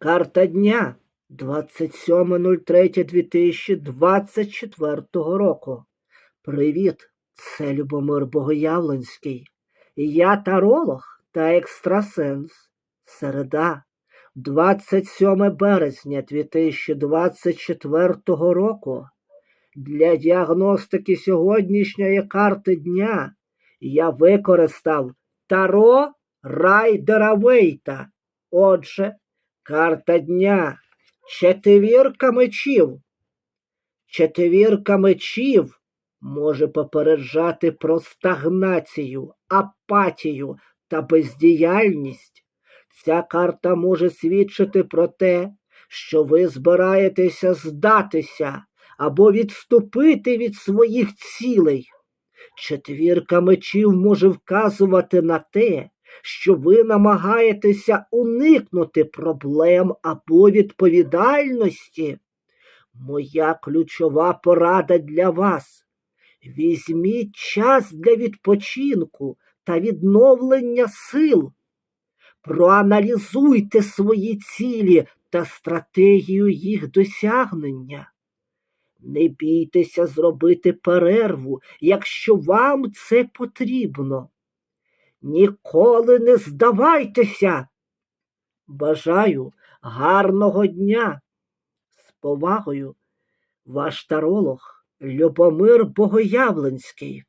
Карта дня 27.03.2024 року. Привіт, це Любомир Богоявленський. Я таролог та екстрасенс. Середа, 27 березня 2024 року. Для діагностики сьогоднішньої карти дня я використав Таро Райдера Вейта. Отже, карта дня четвірка мечів. Четвірка мечів може попереджати про стагнацію, апатію та бездіяльність. Ця карта може свідчити про те, що ви збираєтеся здатися або відступити від своїх цілей. Четвірка мечів може вказувати на те, що ви намагаєтеся уникнути проблем або відповідальності. Моя ключова порада для вас. Візьміть час для відпочинку та відновлення сил. Проаналізуйте свої цілі та стратегію їх досягнення. Не бійтеся зробити перерву, якщо вам це потрібно. Ніколи не здавайтеся. Бажаю гарного дня. З повагою, ваш таролог Любомир Богоявленський.